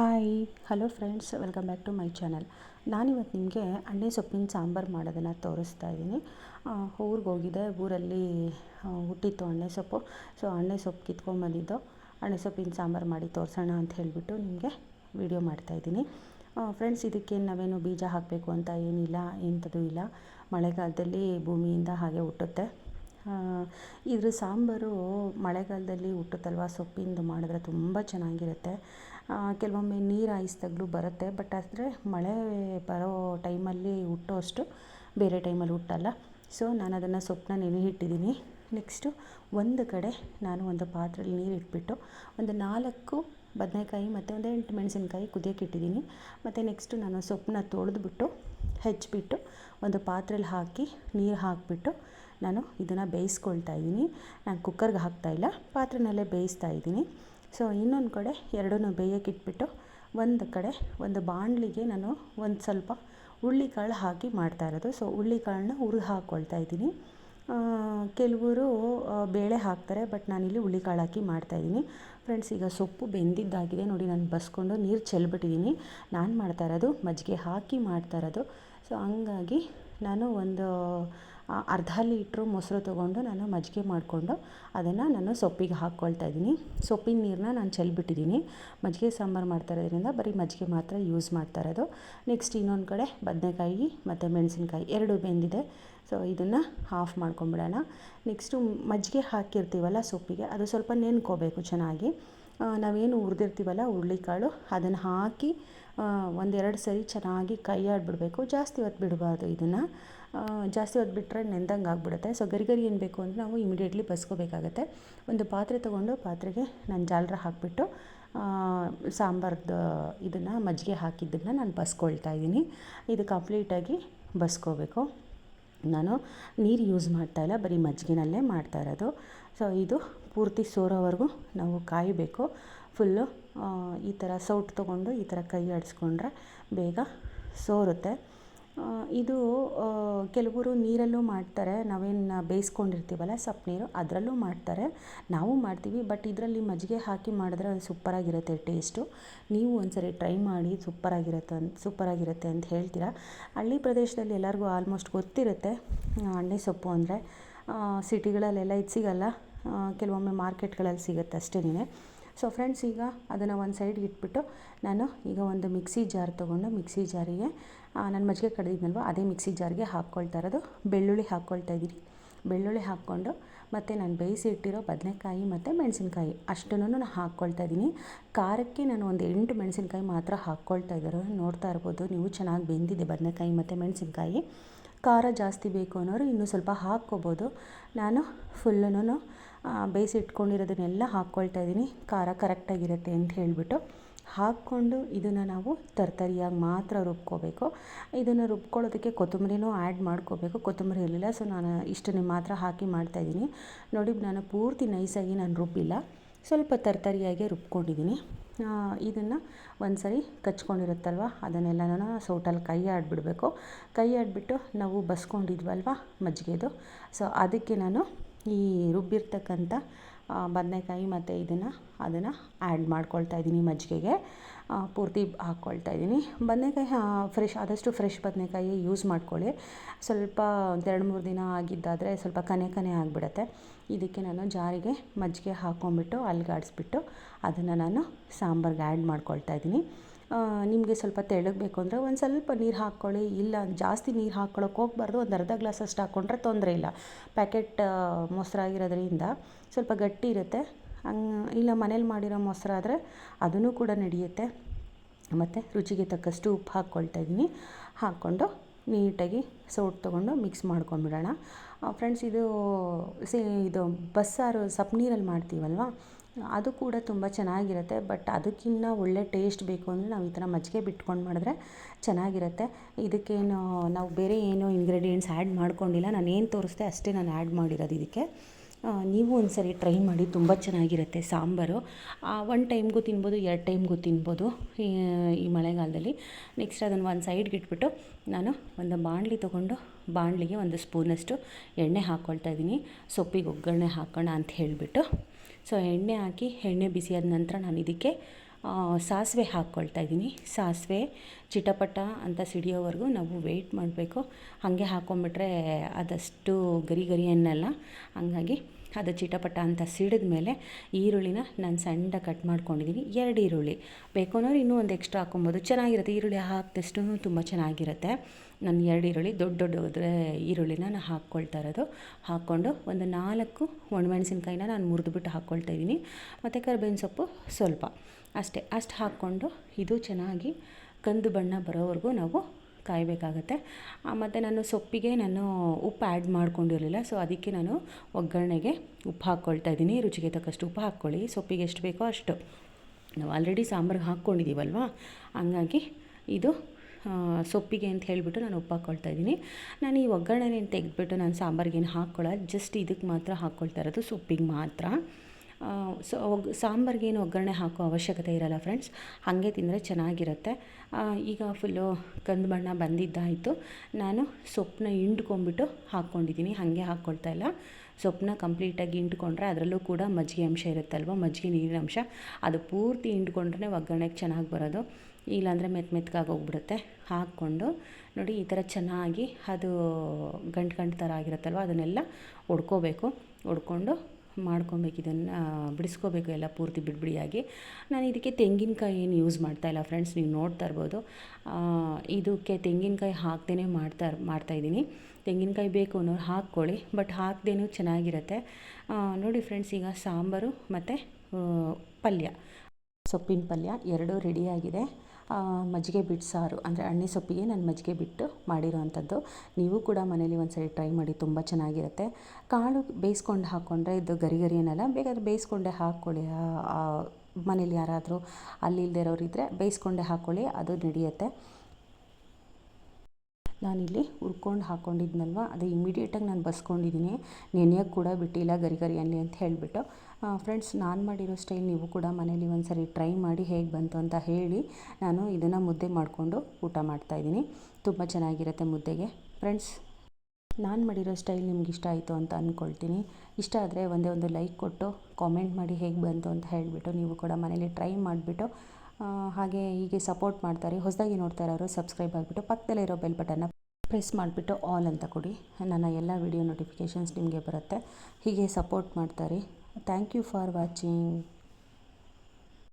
Hi hello friends welcome back to my channel ನಾನಿವತ್ತು ನಿಮಗೆ ಅಣ್ಣೆ ಸೊಪ್ಪಿನ ಸಾಂಬಾರು ಮಾಡೋದನ್ನು ತೋರಿಸ್ತಾ ಇದ್ದೀನಿ. ಊರಿಗೆ ಹೋಗಿದ್ದೆ, ಊರಲ್ಲಿ ಹುಟ್ಟಿತ್ತು ಅಣ್ಣೆ ಸೊಪ್ಪು. ಸೊ ಅಣ್ಣೆ ಸೊಪ್ಪು ಕಿತ್ಕೊಂಬಂದಿದ್ದು ಅಣ್ಣೆ ಸೊಪ್ಪಿನ ಸಾಂಬಾರು ಮಾಡಿ ತೋರಿಸೋಣ ಅಂತ ಹೇಳಿಬಿಟ್ಟು ನಿಮಗೆ ವಿಡಿಯೋ ಮಾಡ್ತಾಯಿದ್ದೀನಿ ಫ್ರೆಂಡ್ಸ್ ಇದಕ್ಕೆ ನಾವೇನು ಬೀಜ ಹಾಕಬೇಕು ಅಂತ ಏನಿಲ್ಲ, ಎಂಥದ್ದು ಇಲ್ಲ. ಮಳೆಗಾಲದಲ್ಲಿ ಭೂಮಿಯಿಂದ ಹಾಗೆ ಹುಟ್ಟುತ್ತೆ. ಇದ್ರ ಸಾಂಬಾರು ಮಳೆಗಾಲದಲ್ಲಿ ಹುಟ್ಟುತ್ತಲ್ವ? ಸೊಪ್ಪಿಂದು ಮಾಡಿದ್ರೆ ತುಂಬ ಚೆನ್ನಾಗಿರುತ್ತೆ. ಕೆಲವೊಮ್ಮೆ ನೀರು ಹಾಯಿಸ್ದಾಗಲೂ ಬರುತ್ತೆ. ಬಟ್ ಆದರೆ ಮಳೆ ಬರೋ ಟೈಮಲ್ಲಿ ಹುಟ್ಟೋ ಅಷ್ಟು ಬೇರೆ ಟೈಮಲ್ಲಿ ಹುಟ್ಟಲ್ಲ. ಸೊ, ನಾನು ಅದನ್ನು ಸೊಪ್ಪನ್ನ ನೆನೆ ಇಟ್ಟಿದ್ದೀನಿ ನೆಕ್ಸ್ಟು ಒಂದು ಕಡೆ ನಾನು ಒಂದು ಪಾತ್ರೆಯಲ್ಲಿ ನೀರು ಇಟ್ಬಿಟ್ಟು ಒಂದು ನಾಲ್ಕು ಬದನೆಕಾಯಿ ಮತ್ತು ಒಂದು ಎಂಟು ಮೆಣಸಿನ್ಕಾಯಿ ಕುದಿಯೋಕೆ ಇಟ್ಟಿದ್ದೀನಿ. ಮತ್ತು ನೆಕ್ಸ್ಟು ನಾನು ಸೊಪ್ಪನ್ನ ತೊಳೆದ್ಬಿಟ್ಟು ಹೆಚ್ಚಿಬಿಟ್ಟು ಒಂದು ಪಾತ್ರೆಯಲ್ಲಿ ಹಾಕಿ ನೀರು ಹಾಕಿಬಿಟ್ಟು ನಾನು ಇದನ್ನು ಬೇಯಿಸ್ಕೊಳ್ತಾ ಇದ್ದೀನಿ. ನಾನು ಕುಕ್ಕರ್ಗೆ ಹಾಕ್ತಾಯಿಲ್ಲ ಪಾತ್ರೆನಲ್ಲೇ ಬೇಯಿಸ್ತಾ ಇದ್ದೀನಿ. ಸೊ ಇನ್ನೊಂದು ಕಡೆ ಎರಡನ್ನೂ ಬೇಯೋಕೆ ಇಟ್ಬಿಟ್ಟು ಒಂದು ಕಡೆ ಒಂದು ಬಾಣಲಿಗೆ ನಾನು ಒಂದು ಸ್ವಲ್ಪ ಹುಳ್ಳಿಕಾಳು ಹಾಕಿ ಮಾಡ್ತಾ ಇರೋದು. ಸೊ ಹುಳ್ಳಿಕಾಳನ್ನ ಹುರಿದು ಹಾಕ್ಕೊಳ್ತಾ ಇದ್ದೀನಿ. ಕೆಲವರು ಬೇಳೆ ಹಾಕ್ತಾರೆ, ಬಟ್ ನಾನಿಲ್ಲಿ ಹುಳ್ಳಿಕಾಳು ಹಾಕಿ ಮಾಡ್ತಾಯಿದ್ದೀನಿ ಫ್ರೆಂಡ್ಸ್, ಈಗ ಸೊಪ್ಪು ಬೆಂದಿದ್ದಾಗಿದೆ. ನೋಡಿ, ನಾನು ಬಸ್ಕೊಂಡು ನೀರು ಚೆಲ್ಬಿಟ್ಟಿದ್ದೀನಿ. ನಾನು ಮಾಡ್ತಾ ಇರೋದು ಮಜ್ಜಿಗೆ ಹಾಕಿ ಮಾಡ್ತಾ ಇರೋದು. ಸೊ ಹಂಗಾಗಿ ನಾನು ಒಂದು ಅರ್ಧ ಲೀಟ್ರು ಮೊಸರು ತೊಗೊಂಡು ನಾನು ಮಜ್ಜಿಗೆ ಮಾಡಿಕೊಂಡು ಅದನ್ನು ನಾನು ಸೊಪ್ಪಿಗೆ ಹಾಕ್ಕೊಳ್ತಾ ಇದ್ದೀನಿ. ಸೊಪ್ಪಿನ ನೀರನ್ನ ನಾನು ಚೆಲ್ಬಿಟ್ಟಿದ್ದೀನಿ. ಮಜ್ಜಿಗೆ ಸಾಂಬಾರು ಮಾಡ್ತಾ ಇರೋದ್ರಿಂದ ಬರೀ ಮಜ್ಜಿಗೆ ಮಾತ್ರ ಯೂಸ್ ಮಾಡ್ತಾ ಇರೋದು. ನೆಕ್ಸ್ಟ್ ಇನ್ನೊಂದು ಕಡೆ ಬದನೆಕಾಯಿ ಮತ್ತು ಮೆಣಸಿನ್ಕಾಯಿ ಎರಡು ಬೆಂದಿದೆ. ಸೊ, ಇದನ್ನು ಆಫ್ ಮಾಡ್ಕೊಂಬಿಡೋಣ. ನೆಕ್ಸ್ಟು ಮಜ್ಜಿಗೆ ಹಾಕಿರ್ತೀವಲ್ಲ ಸೊಪ್ಪಿಗೆ, ಅದು ಸ್ವಲ್ಪ ನೆನ್ಕೋಬೇಕು ಚೆನ್ನಾಗಿ. ನಾವೇನು ಹುರಿದಿರ್ತೀವಲ್ಲ ಹುರುಳಿಕಾಳು, ಅದನ್ನು ಹಾಕಿ ಒಂದೆರಡು ಸರಿ ಚೆನ್ನಾಗಿ ಕೈ ಜಾಸ್ತಿ ಹೊತ್ತು ಬಿಡಬಾರ್ದು ಇದನ್ನು. ಜಾಸ್ತಿ ಹೊತ್ತು ಬಿಟ್ಟರೆ ನೆಂದಂಗೆ ಆಗಿಬಿಡುತ್ತೆ. ಸೊ ಗರಿ ಗರಿ ಏನು ಬೇಕು ಅಂದರೆ ನಾವು ಇಮಿಡಿಯೇಟ್ಲಿ ಬಸ್ಕೋಬೇಕಾಗತ್ತೆ. ಒಂದು ಪಾತ್ರೆ ತೊಗೊಂಡು ಪಾತ್ರೆಗೆ ನಾನು ಜಾಲರ ಹಾಕಿಬಿಟ್ಟು ಸಾಂಬಾರ್ದು ಇದನ್ನು, ಮಜ್ಜಿಗೆ ಹಾಕಿದ್ದನ್ನು ನಾನು ಬಸ್ಕೊಳ್ತಾ ಇದ್ದೀನಿ. ಇದು ಕಂಪ್ಲೀಟಾಗಿ ಬಸ್ಕೋಬೇಕು. ನಾನು ನೀರು ಯೂಸ್ ಮಾಡ್ತಾ ಇಲ್ಲ, ಬರೀ ಮಜ್ಜಿಗೆನಲ್ಲೇ ಮಾಡ್ತಾ ಇರೋದು. ಸೊ ಇದು ಪೂರ್ತಿ ಸೋರೋವರೆಗೂ ನಾವು ಕಾಯಬೇಕು. ಫುಲ್ಲು ಈ ಥರ ಸೌಟ್ ತೊಗೊಂಡು ಈ ಥರ ಕೈ ಆಡಿಸ್ಕೊಂಡ್ರೆ ಬೇಗ ಸೋರುತ್ತೆ. ಇದು ಕೆಲವರು ನೀರಲ್ಲೂ ಮಾಡ್ತಾರೆ. ನಾವೇನು ಬೇಯಿಸ್ಕೊಂಡಿರ್ತೀವಲ್ಲ ಸೊಪ್ಪು ನೀರು, ಅದರಲ್ಲೂ ಮಾಡ್ತಾರೆ. ನಾವು ಮಾಡ್ತೀವಿ, ಬಟ್ ಇದರಲ್ಲಿ ಮಜ್ಜಿಗೆ ಹಾಕಿ ಮಾಡಿದ್ರೆ ಅದು ಸೂಪರಾಗಿರುತ್ತೆ ಟೇಸ್ಟು. ನೀವು ಒಂದ್ಸರಿ ಟ್ರೈ ಮಾಡಿ, ಸೂಪರಾಗಿರುತ್ತೆ ಅಂತ ಸೂಪರಾಗಿರುತ್ತೆ ಅಂತ ಹೇಳ್ತೀರಾ? ಹಳ್ಳಿ ಪ್ರದೇಶದಲ್ಲಿ ಎಲ್ಲರಿಗೂ ಆಲ್ಮೋಸ್ಟ್ ಗೊತ್ತಿರುತ್ತೆ ಅಣ್ಣೆ ಸೊಪ್ಪು ಅಂದರೆ. ಸಿಟಿಗಳಲ್ಲೆಲ್ಲ ಇದು ಸಿಗಲ್ಲ. ಕೆಲವೊಮ್ಮೆ ಮಾರ್ಕೆಟ್ಗಳಲ್ಲಿ ಸಿಗುತ್ತೆ ಅಷ್ಟೇನೆ ಸೊ ಫ್ರೆಂಡ್ಸ್ ಈಗ ಅದನ್ನು ಒಂದು ಸೈಡ್ಗೆ ಇಟ್ಬಿಟ್ಟು ನಾನು ಈಗ ಒಂದು ಮಿಕ್ಸಿ ಜಾರ್ ತೊಗೊಂಡು ಮಿಕ್ಸಿ ಜಾರಿಗೆ ನಾನು ಮಜ್ಜಿಗೆ ಕಡ್ದಿದ್ನಲ್ವ, ಅದೇ ಮಿಕ್ಸಿ ಜಾರ್ಗೆ ಹಾಕ್ಕೊಳ್ತಾ ಇರೋದು. ಬೆಳ್ಳುಳ್ಳಿ ಹಾಕ್ಕೊಳ್ತಾ ಇದ್ದೀನಿ ಬೆಳ್ಳುಳ್ಳಿ ಹಾಕ್ಕೊಂಡು ಮತ್ತು ನಾನು ಬೇಯಿಸಿ ಇಟ್ಟಿರೋ ಬದನೆಕಾಯಿ ಮತ್ತು ಮೆಣಸಿನ್ಕಾಯಿ ಅಷ್ಟನ್ನು ನಾನು ಹಾಕ್ಕೊಳ್ತಾ ಇದ್ದೀನಿ ಖಾರಕ್ಕೆ ನಾನು ಒಂದು ಎಂಟು ಮೆಣಸಿನ್ಕಾಯಿ ಮಾತ್ರ ಹಾಕ್ಕೊಳ್ತಾ ಇದ್ದಾರೆ ನೋಡ್ತಾ ಇರ್ಬೋದು, ನೀವು ಚೆನ್ನಾಗಿ ಬೆಂದಿದೆ ಬದನೆಕಾಯಿ ಮತ್ತು ಮೆಣಸಿನ್ಕಾಯಿ. ಖಾರ ಜಾಸ್ತಿ ಬೇಕು ಅನ್ನೋರು ಇನ್ನೂ ಸ್ವಲ್ಪ ಹಾಕ್ಕೋಬೋದು. ನಾನು ಫುಲ್ಲೂ ಬೇಯಿಸಿ ಇಟ್ಕೊಂಡಿರೋದನ್ನೆಲ್ಲ ಹಾಕ್ಕೊಳ್ತಾ ಇದ್ದೀನಿ. ಖಾರ ಕರೆಕ್ಟಾಗಿರುತ್ತೆ ಅಂತ ಹೇಳಿಬಿಟ್ಟು ಹಾಕ್ಕೊಂಡು ಇದನ್ನು ನಾವು ತರ್ತರಿಯಾಗಿ ಮಾತ್ರ ರುಬ್ಕೋಬೇಕು. ಇದನ್ನು ರುಬ್ಕೊಳ್ಳೋದಕ್ಕೆ ಕೊತ್ತಂಬರಿನೂ ಆ್ಯಡ್ ಮಾಡ್ಕೋಬೇಕು. ಕೊತ್ತಂಬರಿ ಇರಲಿಲ್ಲ ಸೊ ನಾನು ಇಷ್ಟನ್ನೇ ಮಾತ್ರ ಹಾಕಿ ಮಾಡ್ತಾಯಿದ್ದೀನಿ ನೋಡಿ, ನಾನು ಪೂರ್ತಿ ನೈಸಾಗಿ ನಾನು ರುಬ್ಬಿಲ್ಲ. ಸ್ವಲ್ಪ ತರ್ತರಿಯಾಗೆ ರುಬ್ಕೊಂಡಿದ್ದೀನಿ. ಇದನ್ನು ಒಂದು ಸರಿ ಕಚ್ಕೊಂಡಿರುತ್ತಲ್ವ ಅದನ್ನೆಲ್ಲನೂ ಸೌಟಲ್ಲಿ ಕೈ ಆಡಿಬಿಡ್ಬೇಕು. ಕೈ ಆಡಿಬಿಟ್ಟು ನಾವು ಬಸ್ಕೊಂಡಿದ್ವಲ್ವ ಮಜ್ಜಿಗೆದು? ಸೊ ಅದಕ್ಕೆ ನಾನು ಈ ರುಬ್ಬಿರ್ತಕ್ಕಂಥ ಬದನೆಕಾಯಿ ಮತ್ತು ಇದನ್ನು, ಅದನ್ನು ಆ್ಯಡ್ ಮಾಡ್ಕೊಳ್ತಾ ಇದ್ದೀನಿ ಮಜ್ಜಿಗೆಗೆ. ಪೂರ್ತಿ ಹಾಕ್ಕೊಳ್ತಾ ಇದ್ದೀನಿ. ಬದನೆಕಾಯಿ ಫ್ರೆಶ್ ಆದಷ್ಟು ಫ್ರೆಶ್ ಬದನೆಕಾಯಿ ಯೂಸ್ ಮಾಡ್ಕೊಳ್ಳಿ. ಸ್ವಲ್ಪ ಒಂದು ಎರಡು ಮೂರು ದಿನ ಆಗಿದ್ದಾದರೆ ಸ್ವಲ್ಪ ಕನೆ ಕನೆ ಆಗಿಬಿಡತ್ತೆ. ಇದಕ್ಕೆ ನಾನು ಜಾರಿಗೆ ಮಜ್ಜಿಗೆ ಹಾಕ್ಕೊಂಬಿಟ್ಟು ಅಲ್ಗಾಡಿಸ್ಬಿಟ್ಟು ಅದನ್ನು ನಾನು ಸಾಂಬಾರ್ಗೆ ಆ್ಯಡ್ ಮಾಡ್ಕೊಳ್ತಾ ಇದ್ದೀನಿ. ನಿಮಗೆ ಸ್ವಲ್ಪ ತೆಳಗಬೇಕು ಅಂದರೆ ಒಂದು ಸ್ವಲ್ಪ ನೀರು ಹಾಕ್ಕೊಳ್ಳಿ ಇಲ್ಲ ಜಾಸ್ತಿ ನೀರು ಹಾಕ್ಕೊಳಕ್ಕೆ ಹೋಗ್ಬಾರ್ದು. ಒಂದು ಅರ್ಧ ಗ್ಲಾಸ್ ಅಷ್ಟು ಹಾಕ್ಕೊಂಡ್ರೆ ತೊಂದರೆ ಇಲ್ಲ. ಪ್ಯಾಕೆಟ್ ಮೊಸರಾಗಿರೋದ್ರಿಂದ ಸ್ವಲ್ಪ ಗಟ್ಟಿ ಇರುತ್ತೆ. ಹಂಗೆ, ಇಲ್ಲ ಮನೇಲಿ ಮಾಡಿರೋ ಮೊಸರಾದರೆ ಅದನ್ನು ಕೂಡ ನಡೆಯುತ್ತೆ. ಮತ್ತು ರುಚಿಗೆ ತಕ್ಕಷ್ಟು ಉಪ್ಪು ಹಾಕ್ಕೊಳ್ತಾ ಇದ್ದೀನಿ. ಹಾಕ್ಕೊಂಡು ನೀಟಾಗಿ ಸೌಟ್ ತೊಗೊಂಡು ಮಿಕ್ಸ್ ಮಾಡ್ಕೊಂಡ್ಬಿಡೋಣ. ಫ್ರೆಂಡ್ಸ್ ಇದು ಸಿ, ಇದು ಬಸ್ಸಾರು ಸಪ್ ನೀರಲ್ಲಿ ಮಾಡ್ತೀವಲ್ವ? ಅದು ಕೂಡ ತುಂಬ ಚೆನ್ನಾಗಿರುತ್ತೆ. ಬಟ್ ಅದಕ್ಕಿನ್ನ ಒಳ್ಳೆ ಟೇಸ್ಟ್ ಬೇಕು ಅಂದರೆ ನಾವು ಈ ಥರ ಮಜ್ಜಿಗೆ ಬಿಟ್ಕೊಂಡು ಮಾಡಿದ್ರೆ ಚೆನ್ನಾಗಿರುತ್ತೆ. ಇದಕ್ಕೇನು ನಾವು ಬೇರೆ ಏನು ಇಂಗ್ರೀಡಿಯೆಂಟ್ಸ್ ಆ್ಯಡ್ ಮಾಡ್ಕೊಂಡಿಲ್ಲ. ನಾನು ಏನು ತೋರಿಸ್ದೆ ಅಷ್ಟೇ ನಾನು ಆ್ಯಡ್ ಮಾಡಿರೋದು ಇದಕ್ಕೆ. ನೀವು ಒಂದು ಸರಿ ಟ್ರೈ ಮಾಡಿ ತುಂಬ ಚೆನ್ನಾಗಿರುತ್ತೆ ಸಾಂಬಾರು. ಒನ್ ಟೈಮ್ಗೂ ತಿನ್ಬೋದು, ಎರಡು ಟೈಮ್ಗೂ ತಿನ್ಬೋದು ಈ ಈ ಮಳೆಗಾಲದಲ್ಲಿ. ನೆಕ್ಸ್ಟ್ ಅದನ್ನು ಒಂದು ಸೈಡ್ಗೆ ಇಟ್ಬಿಟ್ಟು ನಾನು ಒಂದು ಬಾಣಲಿ ತೊಗೊಂಡು ಬಾಣಲಿಗೆ ಒಂದು ಸ್ಪೂನಷ್ಟು ಎಣ್ಣೆ ಹಾಕ್ಕೊಳ್ತಾ ಇದ್ದೀನಿ. ಸೊಪ್ಪಿಗೆ ಒಗ್ಗರಣೆ ಹಾಕೋಣ ಅಂತ ಹೇಳಿಬಿಟ್ಟು ಸೊ ಎಣ್ಣೆ ಹಾಕಿ ಎಣ್ಣೆ ಬಿಸಿಯಾದ ನಂತರ ನಾನು ಇದಕ್ಕೆ ಸಾಸಿವೆ ಹಾಕ್ಕೊಳ್ತಾ ಇದ್ದೀನಿ. ಸಾಸಿವೆ ಚಿಟಪಟ ಅಂತ ಸಿಡಿಯೋವರೆಗೂ ನಾವು ವೆಯ್ಟ್ ಮಾಡಬೇಕು. ಹಾಗೆ ಹಾಕ್ಕೊಂಬಿಟ್ರೆ ಅದಷ್ಟು ಗರಿ ಗರಿ ಅನ್ನಲ್ಲ ಹಂಗಾಗಿ ಅದು ಚಿಟಪಟ ಅಂತ ಸಿಡಿದ ಮೇಲೆ ಈರುಳ್ಳಿನ ನಾನು ಸಣ್ಣ ಕಟ್ ಮಾಡ್ಕೊಂಡಿದ್ದೀನಿ ಎರಡು ಈರುಳ್ಳಿ. ಬೇಕು ಅನ್ನೋರು ಇನ್ನೂ ಒಂದು ಎಕ್ಸ್ಟ್ರಾ ಹಾಕ್ಕೊಬೋದು ಚೆನ್ನಾಗಿರುತ್ತೆ. ಈರುಳ್ಳಿ ಹಾಕಿದಷ್ಟು ತುಂಬ ಚೆನ್ನಾಗಿರುತ್ತೆ. ನಾನು ಎರಡು ಈರುಳ್ಳಿ, ದೊಡ್ಡ ದೊಡ್ಡದ್ರೆ ಈರುಳ್ಳಿನ ನಾನು ಹಾಕ್ಕೊಳ್ತಾ ಇರೋದು. ಹಾಕ್ಕೊಂಡು ಒಂದು ನಾಲ್ಕು ಒಣಮೆಣಸಿನ್ಕಾಯಿನ ನಾನು ಮುರಿದ್ಬಿಟ್ಟು ಹಾಕ್ಕೊಳ್ತಾ ಇದ್ದೀನಿ. ಮತ್ತು ಕರ್ಬೇವಿನ ಸೊಪ್ಪು ಸ್ವಲ್ಪ. ಅಷ್ಟೇ, ಅಷ್ಟು ಹಾಕ್ಕೊಂಡು ಇದು ಚೆನ್ನಾಗಿ ಕಂದು ಬಣ್ಣ ಬರೋವರೆಗೂ ನಾವು ಕಾಯಬೇಕಾಗತ್ತೆ. ಮತ್ತು ನಾನು ಸೊಪ್ಪಿಗೆ ನಾನು ಉಪ್ಪು ಆ್ಯಡ್ ಮಾಡ್ಕೊಂಡಿರಲಿಲ್ಲ ಸೊ ಅದಕ್ಕೆ ನಾನು ಒಗ್ಗರಣೆಗೆ ಉಪ್ಪು ಹಾಕ್ಕೊಳ್ತಾ ಇದ್ದೀನಿ. ರುಚಿಗೆ ತಕ್ಕಷ್ಟು ಉಪ್ಪು ಹಾಕ್ಕೊಳ್ಳಿ. ಸೊಪ್ಪಿಗೆ ಎಷ್ಟು ಬೇಕೋ ಅಷ್ಟು. ನಾವು ಆಲ್ರೆಡಿ ಸಾಂಬಾರಿಗೆ ಹಾಕ್ಕೊಂಡಿದ್ದೀವಲ್ವ ಹಂಗಾಗಿ ಇದು ಸೊಪ್ಪಿಗೆ ಅಂತ ಹೇಳಿಬಿಟ್ಟು ನಾನು ಉಪ್ಪು ಹಾಕ್ಕೊಳ್ತಾ ಇದ್ದೀನಿ. ನಾನು ಈ ಒಗ್ಗರಣೆನ ತೆಗೆದ್ಬಿಟ್ಟು ನಾನು ಸಾಂಬಾರಿಗೇನು ಹಾಕ್ಕೊಳ್ಳೋದು ಜಸ್ಟ್ ಇದಕ್ಕೆ ಮಾತ್ರ ಹಾಕ್ಕೊಳ್ತಾ ಇರೋದು, ಸೊಪ್ಪಿಗೆ ಮಾತ್ರ. ಸೊ, ಒಗ್, ಸಾಂಬಾರಿಗೆ ಏನು ಒಗ್ಗರಣೆ ಹಾಕೋ ಅವಶ್ಯಕತೆ ಇರಲ್ಲ ಫ್ರೆಂಡ್ಸ್ ಹಾಗೆ ತಿಂದರೆ ಚೆನ್ನಾಗಿರುತ್ತೆ. ಈಗ ಫುಲ್ಲು ಕಂದು ಬಣ್ಣ ಬಂದಿದ್ದಾಯಿತು. ನಾನು ಸೊಪ್ಪನ್ನ ಹಿಂಡ್ಕೊಂಬಿಟ್ಟು ಹಾಕ್ಕೊಂಡಿದ್ದೀನಿ. ಹಾಗೆ ಹಾಕ್ಕೊಳ್ತಾ ಇಲ್ಲ. ಸೊಪ್ಪನ್ನ ಕಂಪ್ಲೀಟಾಗಿ ಹಿಂಡ್ಕೊಂಡ್ರೆ ಅದರಲ್ಲೂ ಕೂಡ ಮಜ್ಜಿಗೆ ಅಂಶ ಇರುತ್ತಲ್ವ? ಮಜ್ಜಿಗೆ ನೀರಿನ ಅಂಶ. ಅದು ಪೂರ್ತಿ ಹಿಂಡ್ಕೊಂಡ್ರೆ ಒಗ್ಗರಣೆಗೆ ಚೆನ್ನಾಗಿ ಬರೋದು. ಇಲ್ಲಾಂದರೆ ಮೆತ್ತ ಮೆತ್ತಗಾಗಿ ಹೋಗ್ಬಿಡುತ್ತೆ. ಹಾಕ್ಕೊಂಡು ನೋಡಿ ಈ ಥರ ಚೆನ್ನಾಗಿ ಅದು ಗಂಟು ಗಂಟು ಥರ ಆಗಿರುತ್ತಲ್ವ? ಅದನ್ನೆಲ್ಲ ಒಡ್ಕೋಬೇಕು. ಹೊಡ್ಕೊಂಡು ಮಾಡ್ಕೊಬೇಕು, ಇದನ್ನು ಬಿಡಿಸ್ಕೋಬೇಕು ಎಲ್ಲ ಪೂರ್ತಿ ಬಿಡಿಬಿಡಿಯಾಗಿ. ನಾನು ಇದಕ್ಕೆ ತೆಂಗಿನಕಾಯಿ ಏನು ಯೂಸ್ ಮಾಡ್ತಾ ಇಲ್ಲ ಫ್ರೆಂಡ್ಸ್ ನೀವು ನೋಡ್ತಾ ಇರ್ಬೋದು. ಇದಕ್ಕೆ ತೆಂಗಿನಕಾಯಿ ಹಾಕ್ದೇ ಮಾಡ್ತಾ ಮಾಡ್ತಾಯಿದ್ದೀನಿ ತೆಂಗಿನಕಾಯಿ ಬೇಕು ಅನ್ನೋರು ಹಾಕ್ಕೊಳ್ಳಿ ಬಟ್ ಹಾಕ್ದೇನೂ ಚೆನ್ನಾಗಿರುತ್ತೆ. ನೋಡಿ ಫ್ರೆಂಡ್ಸ್ ಈಗ ಸಾಂಬಾರು ಮತ್ತು ಪಲ್ಯ, ಸೊಪ್ಪಿನ ಪಲ್ಯ ಎರಡೂ ರೆಡಿಯಾಗಿದೆ ಮಜ್ಜಿಗೆ ಬಿಟ್ಟು ಸಾರು, ಅಂದರೆ ಅಣ್ಣೆ ಸೊಪ್ಪಿಗೆ ನಾನು ಮಜ್ಜಿಗೆ ಬಿಟ್ಟು ಮಾಡಿರೋ ಅಂಥದ್ದು ನೀವು ಕೂಡ ಮನೇಲಿ ಒಂದು ಸರಿ ಟ್ರೈ ಮಾಡಿ, ತುಂಬ ಚೆನ್ನಾಗಿರುತ್ತೆ. ಕಾಳು ಬೇಯಿಸ್ಕೊಂಡು ಹಾಕ್ಕೊಂಡ್ರೆ ಇದು ಗರಿ ಗರಿ ಏನಲ್ಲ ಬೇಕಾದ್ರೆ ಬೇಯಿಸ್ಕೊಂಡೆ ಹಾಕ್ಕೊಳ್ಳಿ ಮನೇಲಿ ಯಾರಾದರೂ ಅಲ್ಲಿ ಇಲ್ಲದೇ ಇರೋರು ಇದ್ದರೆ ಬೇಯಿಸ್ಕೊಂಡೆ ಹಾಕ್ಕೊಳ್ಳಿ ಅದು ನಡೆಯುತ್ತೆ. ನಾನಿಲ್ಲಿ ಹುರ್ಕೊಂಡು ಹಾಕ್ಕೊಂಡಿದ್ನಲ್ವ ಅದು ಇಮಿಡಿಯೇಟಾಗಿ ನಾನು ಬಸ್ಕೊಂಡಿದ್ದೀನಿ ನೆನೆಯೋಕ್ಕೆ ಕೂಡ ಬಿಟ್ಟಿಲ್ಲ ಗರಿ ಗರಿ ಅಂತ ಹೇಳಿಬಿಟ್ಟು. ಫ್ರೆಂಡ್ಸ್ ನಾನು ಮಾಡಿರೋ ಸ್ಟೈಲ್ ನೀವು ಕೂಡ ಮನೇಲಿ ಒಂದು ಸರಿ ಟ್ರೈ ಮಾಡಿ ಹೇಗೆ ಬಂತು ಅಂತ ಹೇಳಿ ನಾನು ಇದನ್ನು ಮುದ್ದೆ ಮಾಡಿಕೊಂಡು ಊಟ ಮಾಡ್ತಾಯಿದ್ದೀನಿ ತುಂಬ ಚೆನ್ನಾಗಿರುತ್ತೆ ಮುದ್ದೆಗೆ. ಫ್ರೆಂಡ್ಸ್ ನಾನು ಮಾಡಿರೋ ಸ್ಟೈಲ್ ನಿಮ್ಗೆ ಇಷ್ಟ ಆಯಿತು ಅಂತ ಅಂದ್ಕೊಳ್ತೀನಿ ಇಷ್ಟ ಆದರೆ ಒಂದೇ ಒಂದು ಲೈಕ್ ಕೊಟ್ಟು ಕಾಮೆಂಟ್ ಮಾಡಿ ಹೇಗೆ ಬಂತು ಅಂತ ಹೇಳಿಬಿಟ್ಟು ನೀವು ಕೂಡ ಮನೇಲಿ ಟ್ರೈ ಮಾಡಿಬಿಟ್ಟು ಹಾಗೆ ಹೀಗೆ ಸಪೋರ್ಟ್ ಮಾಡ್ತಾರೆ. ಹೊಸದಾಗಿ ನೋಡ್ತಾ ಇರೋರು ಸಬ್ಸ್ಕ್ರೈಬ್ ಆಗಿಬಿಟ್ಟು ಪಕ್ಕದಲ್ಲೇ ಇರೋ ಬೆಲ್ ಬಟನ್ನ ಪ್ರೆಸ್ ಮಾಡಿಬಿಟ್ಟು ಆಲ್ ಅಂತ ಕೊಡಿ. ನನ್ನ ಎಲ್ಲ ವಿಡಿಯೋ ನೋಟಿಫಿಕೇಷನ್ಸ್ ನಿಮಗೆ ಬರುತ್ತೆ. ಹೀಗೆ ಸಪೋರ್ಟ್ ಮಾಡ್ತಾರೆ. Thank you for watching